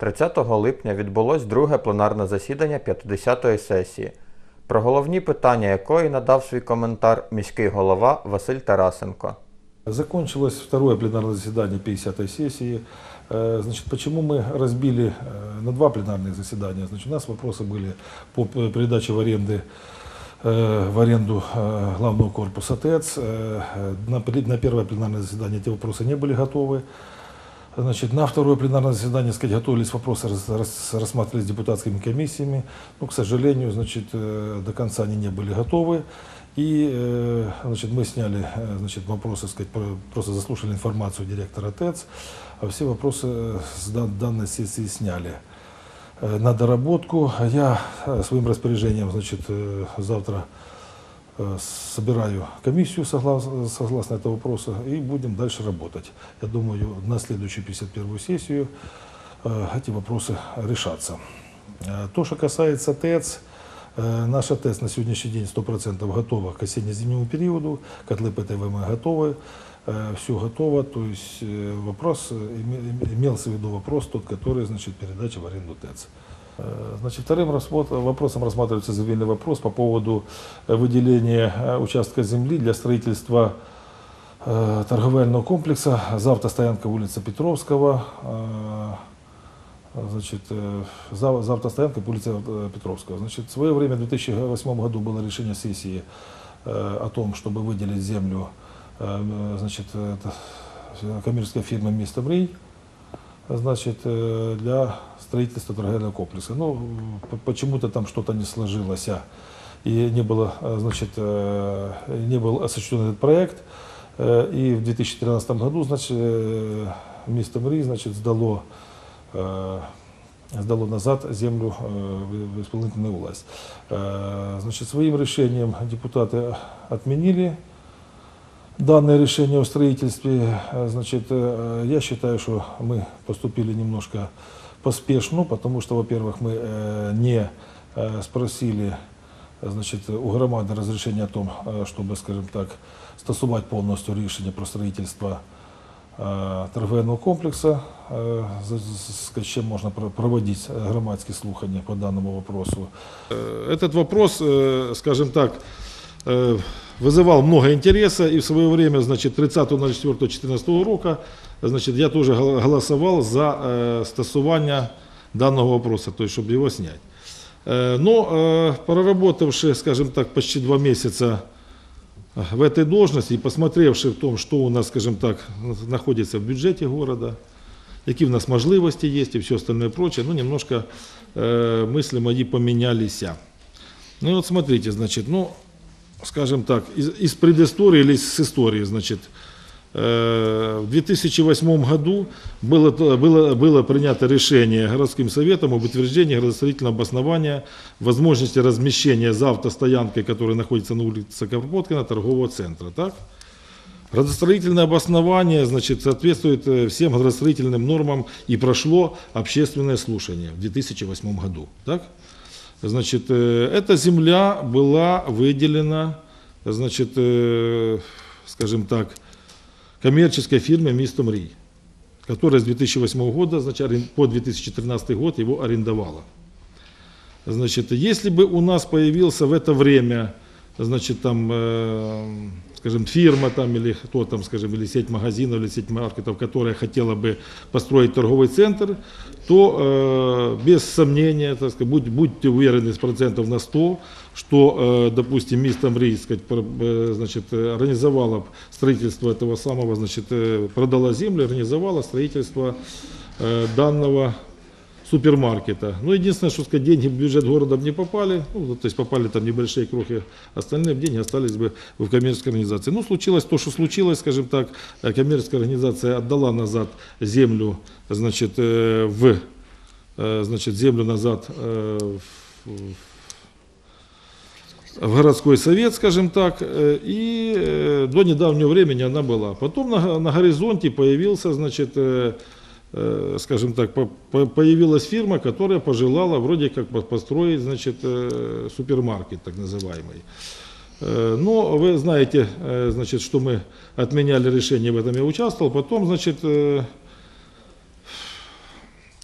30 липня відбулось друге пленарне засідання 50-ї сесії, про головні питання якої надав свій коментар міський голова Василь Тарасенко. Закончилось второе пленарное заседание 50-й сессии. Э, Значит, почему мы разбили э, на два пленарных заседания? Значит, у нас вопросы были по п- передаче в аренды э, в аренду э, главного корпуса ТЭЦ. Э, На, пре- на первое пленарное заседание эти вопросы не были готовы. Значит, на второе пленарное заседание, сказать, готовились вопросы, рас- рас- рассматривались депутатскими комиссиями. Но, к сожалению, значит, э, до конца они не были готовы. И э, значит, мы сняли э, значит, вопросы, сказать, про- просто заслушали информацию директора ТЭЦ, а все вопросы с дан- данной сессии сняли на доработку. Я своим распоряжением значит, завтра собираю комиссию согласно, согласно этого вопроса и будем дальше работать. Я думаю, на следующую 51-ю сессию э, эти вопросы решатся. Э, То, что касается ТЭЦ, э, наша ТЭЦ на сегодняшний день 100% готова к осенне-зимнему периоду, котлы ПТВМ готовы, все готово, то есть э, вопрос, э, име- имелся в виду вопрос тот, который, значит, передача в аренду ТЭЦ. Э, Значит, вторым вопросом рассматривается земельный вопрос по поводу э, выделения э, участка земли для строительства торговельного комплекса. Завтра стоянка улица Петровского. Значит, зав- завтра стоянка э, Петровского. Значит, в свое время, в 2008 году было решение сессии о том, чтобы выделить землю значит, коммерческой фирмы «Место Мрий» значит, э, для строительства торговельного комплекса. Ну, почему-то там что-то не сложилось, а, и не было, э, значит, э, не был осуществлен этот проект. И в 2013 году, значит, «Место Мрий», значит, сдало, сдало назад землю в исполнительную власть. Значит, своим решением депутаты отменили данное решение о строительстве, э, значит, э, я считаю, что мы поступили немножко поспешно, потому что, во-первых, мы э, не э, спросили значит, у громади разрешение о том, э, чтобы, скажем так, стосувати повністю рішення про строительство э, торговельного комплексу, э, за- з з чим можна про- проводити громадські слухання по даному вопросу. Этот вопрос, э, скажем так, э, вызывал много интереса, и в свое время, значит, 30.04.2014 року, значит, я тоже гол- голосовал за э, стосування данного вопроса, то есть, чтобы его снять. Э, Но, э, проработавши, скажем так, почти два месяца в этой должности и посмотревши в том, что у нас, скажем так, находится в бюджете города, какие у нас можливости есть и все остальное прочее, ну, немножко э, мысли мои поменялись. Ну вот смотрите, значит, ну, скажем так, из, из предыстории или с истории, значит, э, в 2008 году было, было, было принято решение городским советом об утверждении градостроительного обоснования возможности размещения за автостоянкой, которая находится на улице Кропоткина, торгового центра. Так? Градостроительное обоснование значит, соответствует э, всем градостроительным нормам и прошло общественное слушание в 2008 году. Так? Значит, э, эта земля была выделена, значит, э, скажем так, коммерческой фирме «Мистом Ри», которая с 2008 года, значит, по 2013 год его арендовала. Значит, если бы у нас появился в это время, значит, там, э, скажем, фирма там или кто там, скажем, или сеть магазинов, или сеть маркетов, которая хотела бы построить торговый центр, то э, без сомнения, так сказать, будь- будьте уверены с процентов на 100, что, э, допустим, мистер Мри, сказать, про- э, значит, организовала строительство этого самого, значит, э, продала землю, организовала строительство э, данного супермаркета. Ну, единственное, что сказать, деньги в бюджет города бы не попали, ну, то есть попали там небольшие крохи, остальные деньги остались бы в коммерческой организации. Ну, случилось то, что случилось, скажем так, э, коммерческая организация отдала назад землю, значит, э, в, э, значит, землю назад в, в городской совет, скажем так, и до недавнего времени она была. Потом на, на горизонте появился, значит, скажем так, по- по- появилась фирма, которая пожелала вроде как по- построить, значит, э, супермаркет так называемый. Э, Но вы знаете, э, значит, что мы отменяли решение, в этом я участвовал. Потом, значит, э,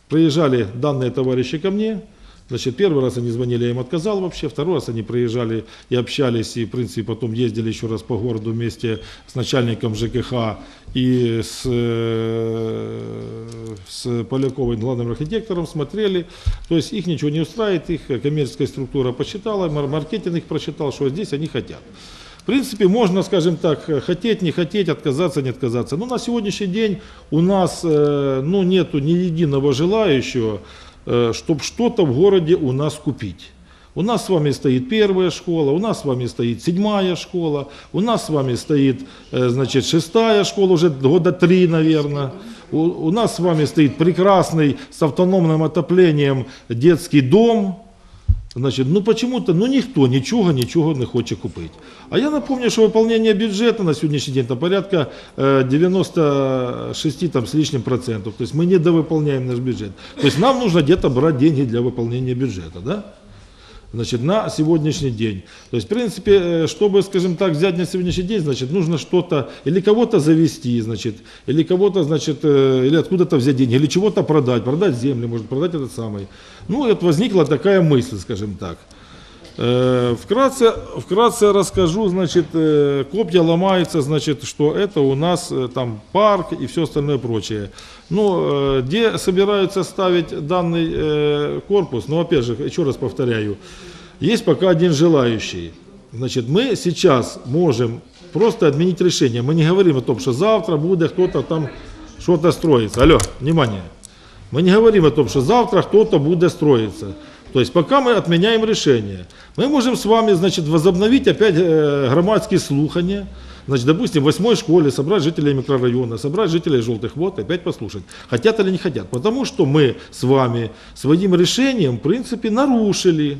Приезжали данные товарищи ко мне, Значит, первый раз они звонили, я им отказал вообще, второй раз они приезжали и общались, и, в принципе, потом ездили еще раз по городу вместе с начальником ЖКХ и с, э, с Поляковым, главным архитектором, смотрели. То есть их ничего не устраивает, их коммерческая структура посчитала, мар- маркетинг их просчитал, что здесь они хотят. В принципе, можно, скажем так, хотеть, не хотеть, отказаться, не отказаться. Но на сегодняшний день у нас э, ну, нету ни единого желающего, чтобы что-то в городе у нас купить. У нас с вами стоит первая школа, у нас с вами стоит седьмая школа, у нас с вами стоит, э, значит, шестая школа, уже года три, наверное. У, у нас с вами стоит прекрасный с автономным отоплением детский дом. Значит, ну почему-то, ну никто нічого, нічого не хоче купити. А я напомню, що виконання бюджету на сьогоднішній день там порядка е, 96 там, с лишним процентов. То есть мы недовыполняем наш бюджет. То есть нам нужно где-то брать деньги для выполнения бюджета. Да? Значит, на сегодняшний день. То есть, в принципе, э, чтобы, скажем так, взять на сегодняшний день, значит, нужно что-то, или кого-то завести, значит, или кого-то, значит, э, или откуда-то взять деньги, или чего-то продать, продать землю, может, продать этот самый. Ну, вот возникла такая мысль, скажем так. Э, Вкратце, вкратце расскажу, значит, э, копья ломаются, значит, что это у нас э, там парк и все остальное прочее. Ну, где собираются ставить данный корпус, ну, опять же, еще раз повторяю, есть пока один желающий. Значит, мы сейчас можем просто отменить решение. Мы не говорим о том, что завтра будет кто-то там что-то строиться. Алло, внимание. Мы не говорим о том, что завтра кто-то будет строиться. То есть пока мы отменяем решение, мы можем с вами, значит, возобновить опять э, громадские слухания, значит, допустим, в восьмой школе собрать жителей микрорайона, собрать жителей желтых вод, опять послушать, хотят или не хотят. Потому что мы с вами своим решением, в принципе, нарушили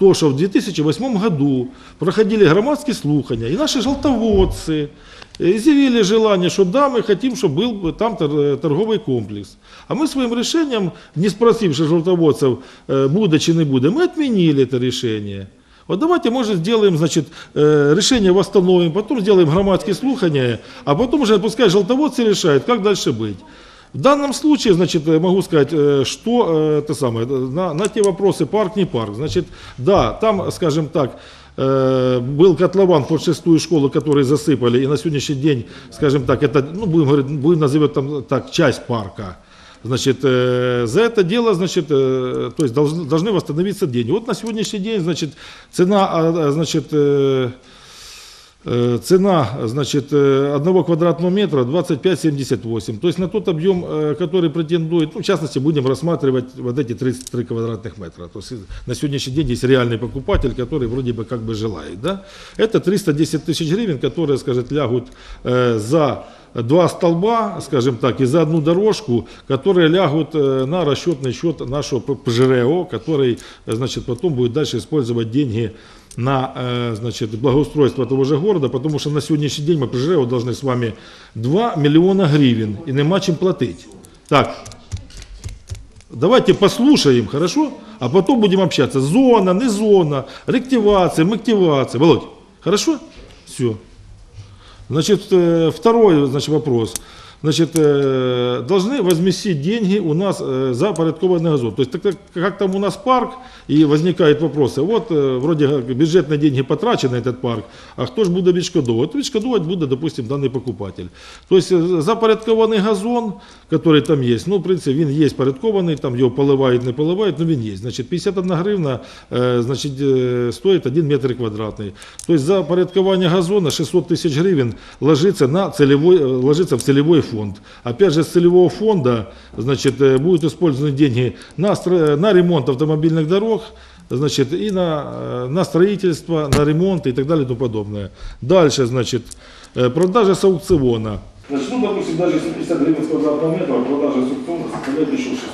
то, что в 2008 году проходили громадские слухания, и наши желтоводцы изъявили желание, что да, мы хотим, чтобы был бы там тор- торговый комплекс. А мы своим решением, не спросивши желтоводцев, э, буде чи не буде, мы отменили это решение. Вот давайте, может, сделаем, значит, э, решение восстановим, потом сделаем громадские слухания, а потом уже пускай желтоводцы решают, как дальше быть. В данном случае, значит, э, могу сказать, э, что э, это самое, э, на, на те вопросы парк не парк. Значит, да, там, скажем так, э, был котлован под шестую школу, который засыпали, и на сегодняшний день, скажем так, это, ну, будем говорить, будем назовем там так, часть парка. Значит, э, за это дело, значит, э, то есть должны, должны восстановиться деньги. Вот на сегодняшний день, значит, цена, а, а, значит, э, Э, Цена значит, э, одного квадратного метра 25,78. То есть на тот объем, э, который претендует, ну, в частности, будем рассматривать вот эти 33 квадратных метра. То есть на сегодняшний день есть реальный покупатель, который вроде бы как бы желает. Да? Это 310 тысяч гривен, которые, скажет, лягут э, за два столба, скажем так, и за одну дорожку, которые лягут э, на расчетный счет нашего ПЖРО, который, э, значит, потом будет дальше использовать деньги на э, значит, благоустройство того же города, потому что на сегодняшний день мы ПЖРО должны с вами 2 миллиона гривен, и нема чем платить. Так, давайте послушаем, хорошо? А потом будем общаться. Зона, не зона, рективация, мактивация. Володь, хорошо? Все. Значит, э, второй значит, вопрос. Значит, э, должны возместить деньги у нас э, за порядкованный газон. То есть, так как, как там у нас парк, и возникают вопросы, вот э, вроде как бюджетные деньги потрачены на этот парк, а кто же будет відшкодовувати? Відшкодовувати буде, допустим, данный покупатель. То есть, э, запорядкованный газон, который там есть, ну, в принципе, він є порядкований, там його поливають, не поливають, но він є. Значит, 51 гривна, э, значит, э, стоит 1 метр квадратный. То есть, за порядкование газона 600 тысяч гривен ложится, на целевой, э, ложится в целевой фонд. Опять же, с целевого фонда, значит, э, будут использованы деньги на, на ремонт автомобильных дорог, значит, и на, э, на строительство, на ремонт и так далее и тому подобное. Дальше, значит, э, продажа с аукциона. Значит, ну, допустим, даже если 50 гривен с квадратного метра, продажа с аукциона составляет еще 600,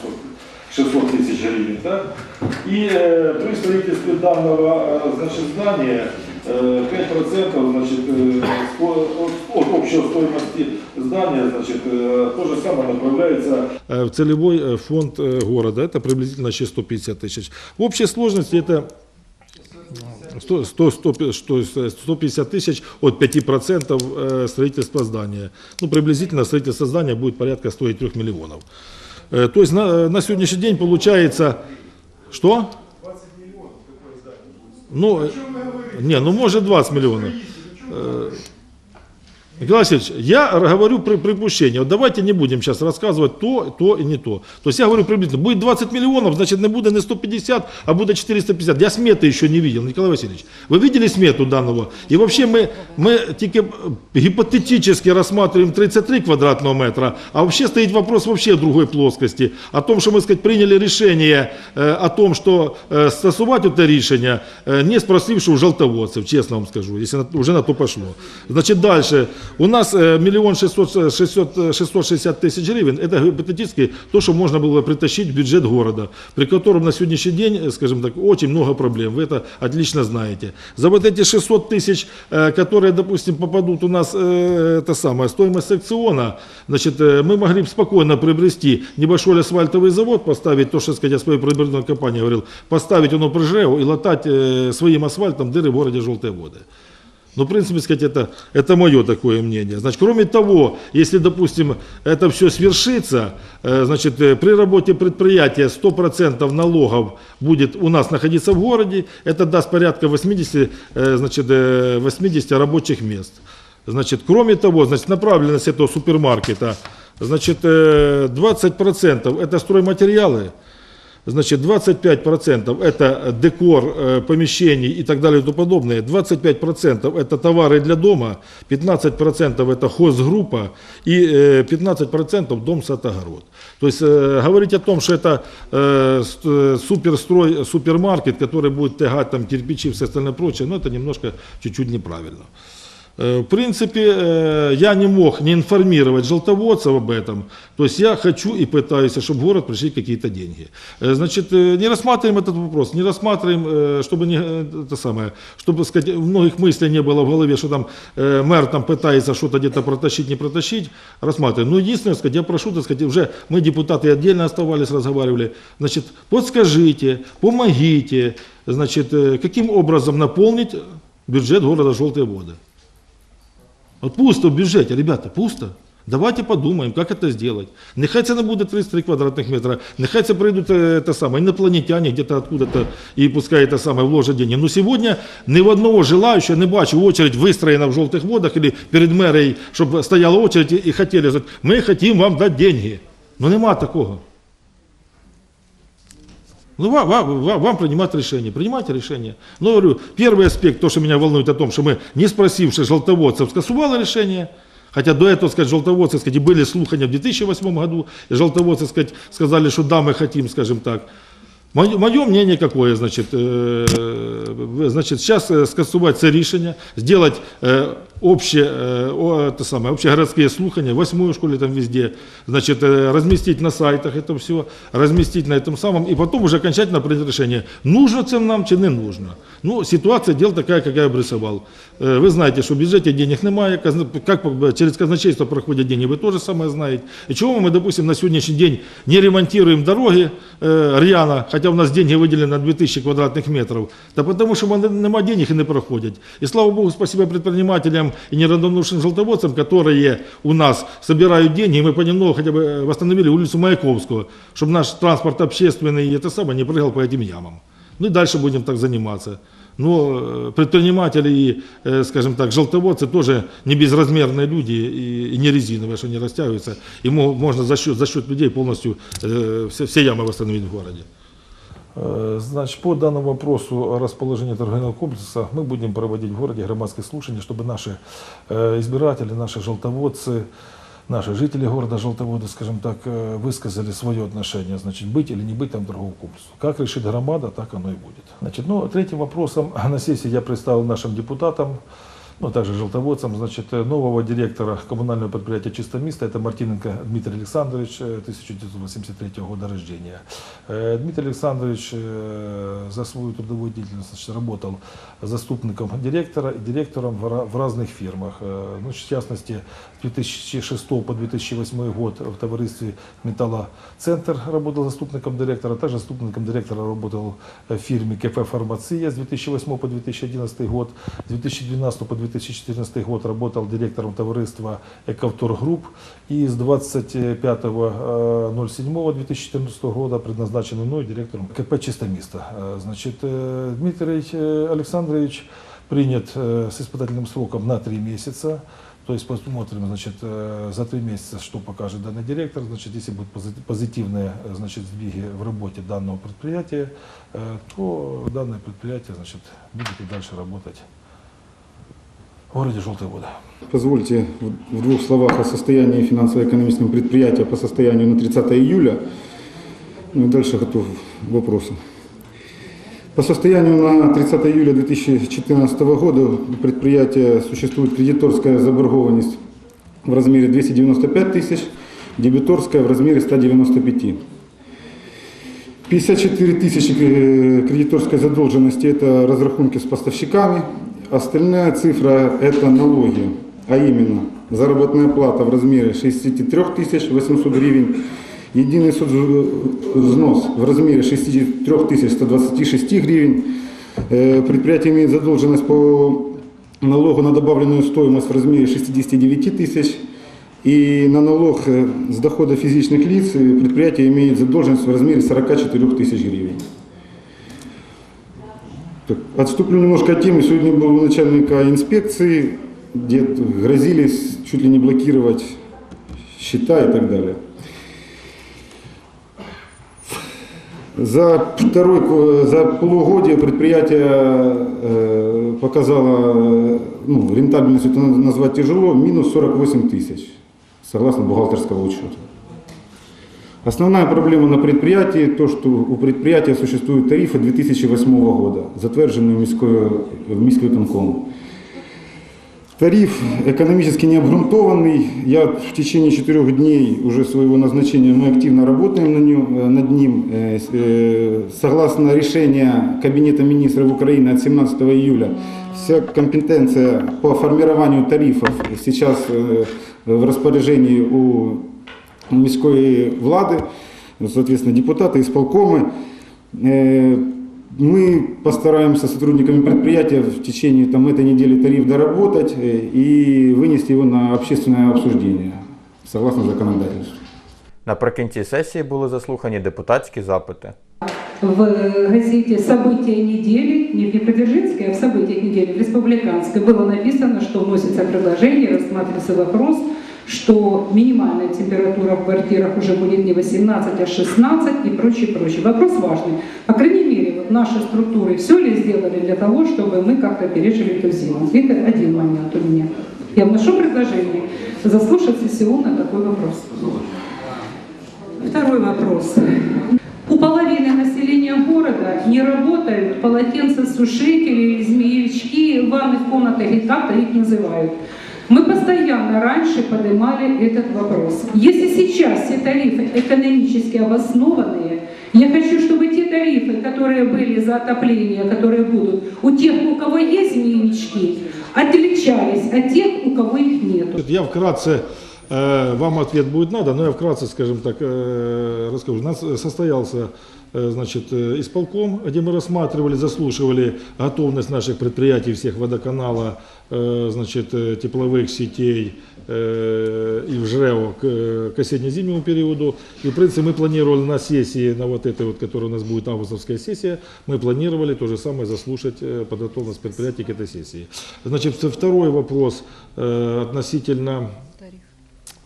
600 тысяч гривен. Да? И э, при строительстве данного значит, здания 5% значит, э, от, общей стоимости здания значит, э, то же самое направляется в целевой э, фонд э, города. Это приблизительно еще 150 тысяч. В общей сложности это 100, 100, 100, что есть, э, 150 тысяч от 5% э, строительства здания. Ну, приблизительно строительство здания будет порядка стоить 3 миллионов. Э, То есть на, на сегодняшний день получается, что? Ну, не, ну может 20 миллионов. Николай Васильевич, я говорю при припущение. Вот давайте не будем сейчас рассказывать то, то и не то. То есть я говорю приблизительно, будет 20 миллионов, значит не будет не 150, а будет 450. Я сметы еще не видел, Николай Васильевич. Вы видели смету данного? И вообще мы, мы тільки гипотетически рассматриваем 33 квадратного метра, а вообще стоит вопрос вообще другой плоскости. О том, что мы сказать, приняли решение э, о том, что э, это решение, э, не спросивши у желтоводцев, честно вам скажу, если уже на то пошло. Значит, дальше. У нас миллион шестьсот- 660 тысяч гривен, это гипотетически то, что можно было притащить в бюджет города, при котором на сегодняшний день, скажем так, очень много проблем, вы это отлично знаете. За вот эти 600 тысяч, которые, допустим, попадут у нас, это самое, стоимость секциона, значит, мы могли бы спокойно приобрести небольшой асфальтовый завод, поставить, то, что, сказать, я своей предварительной компании говорил, поставить оно прижево и латать э, своим асфальтом дыры в городе Желтые воды. Ну, в принципе, сказать, это, это мое такое мнение. Значит, кроме того, если, допустим, это все свершится, э, значит, э, при работе предприятия 100% налогов будет у нас находиться в городе, это даст порядка 80, э, значит, э, 80 рабочих мест. Значит, кроме того, значит, направленность этого супермаркета, значит, э, 20% это стройматериалы, Значит, 25% это декор э, помещений и так далее и тому подобное. 25% это товары для дома, 15% это хозгруппа и э, 15% дом, сад, огород. То есть э, говорить о том, что это э, э, суперстрой, супермаркет, который будет тягать там кирпичи и все остальное прочее, ну это немножко чуть-чуть неправильно. Э, В принципе, э, я не мог не информировать желтоводцев об этом. То есть я хочу и пытаюсь, чтобы в город пришли какие-то деньги. Э, Значит, не рассматриваем этот вопрос, не рассматриваем, чтобы не это самое, чтобы сказать, многих мыслей не было в голове, что там мэр там пытается что-то где-то протащить, не протащить. Рассматриваем. Но единственное, сказать, я прошу, так сказать, уже мы депутаты отдельно оставались, разговаривали. Значит, подскажите, помогите, значит, каким образом наполнить бюджет города Желтые воды. Вот пусто в бюджете, ребята, пусто. Давайте подумаем, как это сделать. Нехай це не буде 33 квадратних метра, нехай це прийдуть е, те саме, инопланетяне где-то откуда-то и пускай это самое вложат деньги. Но сегодня ни в одного желающего не бачу очередь выстроена в желтых водах или перед мерией, чтобы стояла очередь и хотели мы хотим вам дать деньги. Ну нема такого. Ну, вам, вам, вам, принимать решение. Принимайте решение. Но говорю, первый аспект, то, что меня волнует о том, что мы, не спросивши желтоводцев, скасували решение. Хотя до этого, сказать, желтоводцы, сказать, были слухания в 2008 году, и желтоводцы, сказать, сказали, что да, мы хотим, скажем так. Мое мнение какое, значит, э, значит, сейчас э, скасувати це рішення, сделать э, общее, э, это самое, общегородские слухания, восьмую школе там везде, значит, э, разместить на сайтах это все, разместить на этом самом, и потом уже окончательно принять решение, нужно це нам чи не нужно. Ну, ситуация дел такая, как я обрисовал. Э, Вы знаете, что в бюджете денег немає, казна- как через казначейство проходят деньги, вы тоже самое знаете. И чего мы, допустим, на сегодняшний день не ремонтируем дороги э, рьяно, хотя у нас деньги выделены на 2000 квадратных метров, да потому что нема денег и не проходят. И слава богу, спасибо предпринимателям и неравнодушным желтоводцам, которые у нас собирают деньги, и мы понемногу хотя бы восстановили улицу Маяковского, чтобы наш транспорт общественный и это самое не прыгал по этим ямам. Ну и дальше будем так заниматься. Но э, предприниматели и, э, скажем так, желтоводцы тоже не безразмерные люди и, не резиновые, что не растягиваются. И мо- можно за счет, за счет людей полностью э, все, все ямы восстановить в городе. Э, Значит, по данному вопросу о расположении торгового комплекса мы будем проводить в городе громадские слушания, чтобы наши э, избиратели, наши желтоводцы, наши жители города Желтоводы, скажем так, э, высказали свое отношение, значит, быть или не быть там торговому комплексу. Как решит громада, так оно и будет. Значит, ну, третьим вопросом на сессии я представил нашим депутатам, ну, также желтоводцам, значит, э, нового директора коммунального предприятия «Чисто место», это Мартиненко Дмитрий Александрович, э, 1983 года рождения. Э, Дмитрий Александрович э, за свою трудовую деятельность значит, работал заступником директора и директором в ра- в разных фирмах. Э, Ну, в частности, с 2006 по 2008 год в товаристве «Металлоцентр» работал заступником директора, также заступником директора работал в фирме КФ «Фармация» с 2008 по 2011 год, с 2012 по 2013 2014 год работал директором товариства «Эковтор Групп». И с 25.07.2014 года предназначен мной директором КП «Чистомисто». Э, Значит, э, Дмитрий э, Александрович принят э, с испытательным сроком на три месяца. То есть посмотрим, значит, э, за три месяца, что покажет данный директор. Значит, если будут пози- позитивные, э, значит, сдвиги в работе данного предприятия, э, то данное предприятие, значит, будет и дальше работать городе Желтая Вода. Позвольте в двух словах о состоянии финансово-экономического предприятия по состоянию на 30 июля. Ну и дальше готов к вопросам. По состоянию на 30 июля 2014 года у предприятия существует кредиторская заборгованность в размере 295 тысяч, дебиторская в размере 195. 54 тысячи э, кредиторской задолженности – это разрахунки с поставщиками. Остальная цифра – это налоги, а именно заработная плата в размере 63 тысяч 800 гривен, единый взнос в размере 63 тысяч 126 гривен. Э, Предприятие имеет задолженность по налогу на добавленную стоимость в размере 69 тысяч. И на налог э, с дохода физических лиц э, предприятие имеет задолженность в размере 44 тысяч гривен. Так, отступлю немножко от темы. Сегодня был начальника инспекции, где грозились чуть ли не блокировать счета и так далее. За, второй, за полугодие предприятие э, показало, ну, рентабельность это назвать тяжело, минус 48 тысяч, согласно бухгалтерского учета. Основная проблема на предприятии то, что у предприятия существуют тарифы 2008 года, затверженные Міською, міськвиконкомом. Тариф экономически необґрунтованный. Я в течение четырех дней уже своего назначения мы активно работаем на нем, э, над ним. Э, с- э, Согласно решения Кабинета министров Украины от 17 июля, вся компетенция по формированию тарифов сейчас э, в распоряжении у міської влади, соответственно, депутаты, исполкомы. Э, Мы постараемся с сотрудниками предприятия в течение там, этой недели тариф доработать э, и вынести его на общественное обсуждение, согласно законодательству. Наприкінці сесії були заслухані депутатські запити. в газете «События недели», не в Днепродзержинской, а в «Событиях недели» в Республиканской было написано, что вносится предложение, рассматривается вопрос, что минимальная температура в квартирах уже будет не 18, а 16 и прочее, прочее. Вопрос важный. По крайней мере, вот наши структуры все ли сделали для того, чтобы мы как-то пережили эту зиму? Это один момент у меня. Я вношу предложение заслушать сессионно такой вопрос. Второй вопрос. У половины населения города не работают полотенцесушители, змеевички, ванных комнаты, или как-то их называют. Мы постоянно раньше поднимали этот вопрос. Если сейчас все тарифы экономически обоснованные, я хочу, чтобы те тарифы, которые были за отопление, которые будут у тех, у кого есть змеевички, отличались от тех, у кого их нет. Я вкратце, э, вам ответ будет надо, но я вкратце, скажем так, э, расскажу. У нас состоялся э, значит, э, исполком, где мы рассматривали, заслушивали готовность наших предприятий, всех водоканала, э, значит, э, тепловых сетей э, и в ЖРЭО к, э, к осенне-зимнему периоду. И, в принципе, мы планировали на сессии, на вот этой вот, которая у нас будет августовская сессия, мы планировали то же самое заслушать э, подготовленность предприятий к этой сессии. Значит, второй вопрос э, относительно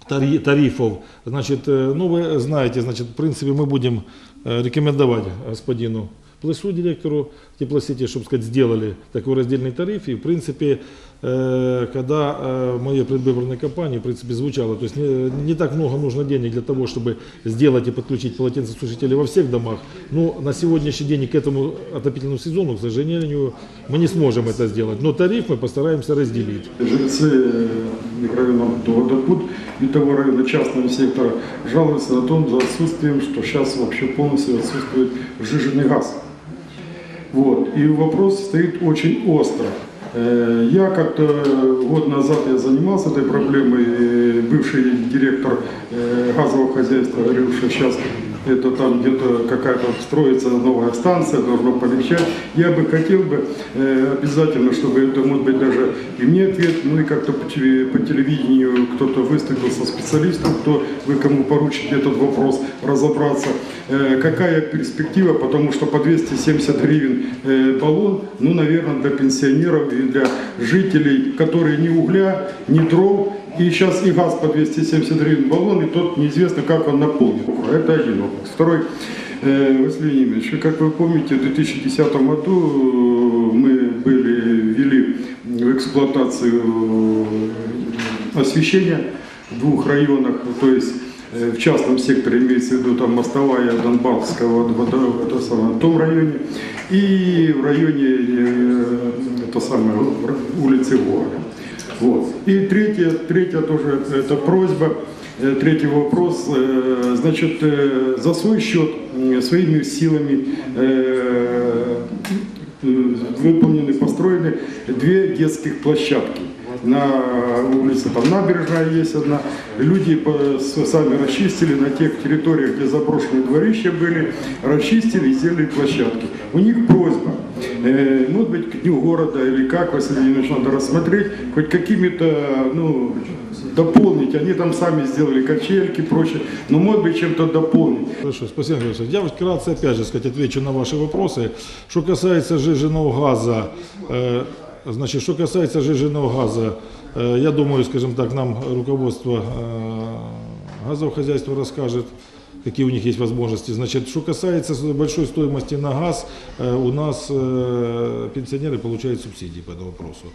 тари- тарифов. Значит, э, ну вы знаете, значит, в принципе мы будем э, рекомендовать господину Плесу, директору теплосети, чтобы сказать, сделали такой раздельный тариф. И, в принципе, э, когда э, в моей предвыборной кампании, в принципе, звучало, то есть не, не так много нужно денег для того, чтобы сделать и подключить полотенцесушители во всех домах. Но на сегодняшний день и к этому отопительному сезону, к сожалению, мы не сможем это сделать. Но тариф мы постараемся разделить. Жильцы микрорайона Водопут Витого района частного сектора жалуются на том, за отсутствием, что сейчас вообще полностью отсутствует сжиженный газ. Вот. И вопрос стоит очень остро. Э, Я как-то год назад я занимался этой проблемой. э, Бывший директор э, газового хозяйства говорил, что сейчас это там где-то какая-то строится новая станция, должно полегчать. Я бы хотел бы э, обязательно, чтобы это, может быть, даже и мне ответ, ну и как-то по, по телевидению кто-то выступил со специалистом, кто вы кому поручите этот вопрос разобраться. Э, какая перспектива, потому что по 270 гривен э, баллон, ну, наверное, для пенсионеров и для жителей, которые ни угля, ни дров, и сейчас и газ по 270 гривен баллон, и тот неизвестно, как он наполнит. Это один вопрос. Второй, э, Василий вы, как вы помните, в 2010 году э, мы были, ввели в эксплуатацию э, освещение в двух районах, то есть э, в частном секторе имеется в виду там мостовая Донбасского, это самое, в том районе, и в районе это самое, улицы Гоголя. Вот. И третье, третье тоже это просьба, э, третий вопрос, э, значит, э, за свой счет, э, своими силами э, э, выполнены, построены две детских площадки. На улице там набережная есть одна. Люди сами расчистили на тех территориях, где заброшенные дворища были, расчистили и сделали площадки. У них просьба, э, может быть, к дню города или как, Василий Леонидович, надо рассмотреть, хоть какими-то, ну, дополнить. Они там сами сделали качельки прочее, но может быть чем-то дополнить. Хорошо, спасибо, Васильевич. Я вкратце, опять же, сказать, отвечу на ваши вопросы. Что касается жиженного газа, э, значит, что касается жиженного газа, э, я думаю, скажем так, нам руководство э, газового хозяйства расскажет, какие у них есть возможности. Значит, что касается большой стоимости на газ, э, у нас э, пенсионеры получают субсидии по этому вопросу.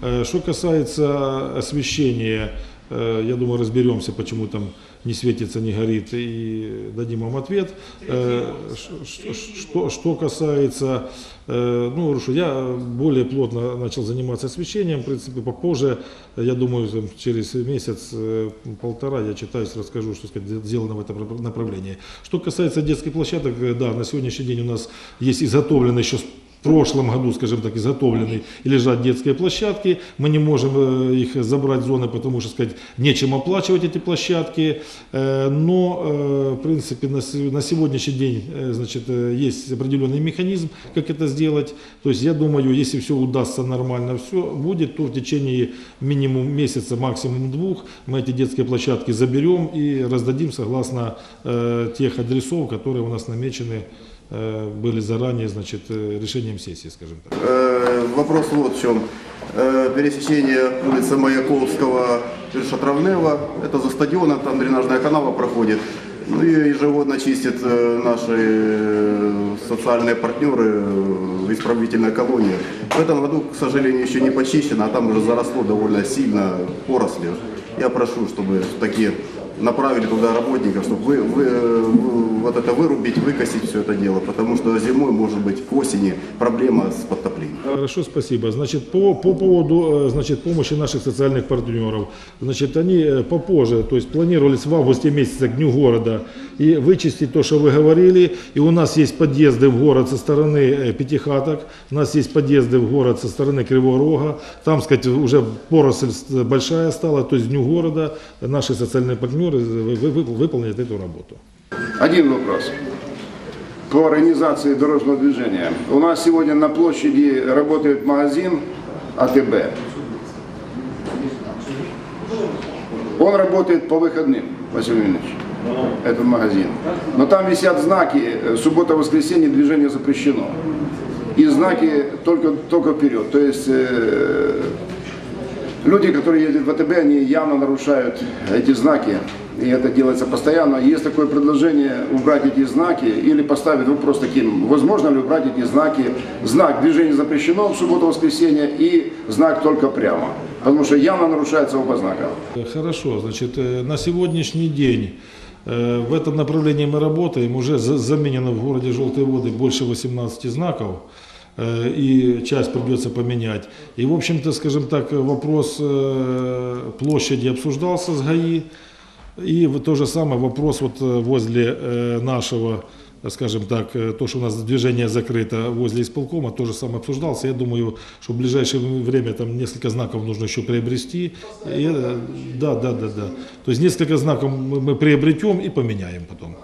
Э, Что касается освещения, я думаю, разберемся, почему там не светится, не горит, и дадим вам ответ. Э, Что, что касается, э, ну, я более плотно начал заниматься освещением, в принципе, попозже, я думаю, через месяц, э, полтора я читаюсь, расскажу, что сказать, сделано в этом направлении. Что касается детских площадок, э, да, на сегодняшний день у нас есть изготовлено еще в прошлом году, скажем так, изготовлены и лежат детские площадки. Мы не можем э, их забрать зоны, потому что, сказать, нечем оплачивать эти площадки. Э, Но, э, в принципе, на се- на сегодняшний день, значит, есть определенный механизм, как это сделать. То есть, я думаю, если все удастся нормально, все будет, то в течение минимум месяца, максимум двух, мы эти детские площадки заберем и раздадим согласно тех адресов, которые у нас намечены были заранее, значит, э, решением сессии, скажем так. Э, Вопрос вот в чем. Э, Пересечение улицы Маяковского и Шатровнева, это за стадионом, там дренажная канава проходит. Ну и ежегодно чистят э, наши э, социальные партнеры э, исправительная колония. В этом году, к сожалению, еще не почищено, а там уже заросло довольно сильно порослью. Я прошу, чтобы такие направили туда работников, чтобы вы, вы, вот это вырубить, выкосить все это дело, потому что зимой может быть к осени проблема с подтоплением. Хорошо, спасибо. Значит, по, по поводу э, значит, помощи наших социальных партнеров, значит, они э, попозже, то есть планировались в августе месяце к Дню города и вычистить то, что вы говорили. И у нас есть подъезды в город со стороны э, Пятихаток, у нас есть подъезды в город со стороны Кривого Рога. Там, сказать, уже поросль большая стала, то есть Дню города наши социальные партнеры вы- вы- вы- выполнят эту работу. Один вопрос по организации дорожного движения. У нас сегодня на площади работает магазин АТБ. Он работает по выходным, Василий Леонидович, этот магазин. Но там висят знаки э, суббота-воскресенье движение запрещено. И знаки только, только вперед. То есть э, люди, которые ездят в АТБ, они явно нарушают эти знаки. И это делается постоянно. Есть такое предложение убрать эти знаки или поставить вопрос таким, возможно ли убрать эти знаки. Знак движение запрещено в субботу-воскресенье и знак только прямо. Потому что явно нарушается оба знака. Хорошо, значит, э, на сегодняшний день э, в этом направлении мы работаем. Уже за- заменено в городе Желтые воды больше 18 знаков. Э, И часть придется поменять. И, в общем-то, скажем так, вопрос э, площади обсуждался с ГАИ. И то же самое вопрос вот э, возле нашего, скажем так, то, что у нас движение закрыто возле исполкома, то же самое обсуждался. Я думаю, что в ближайшее время там несколько знаков нужно еще приобрести. И, да, да, да, да. То есть несколько знаков мы приобретем и поменяем потом.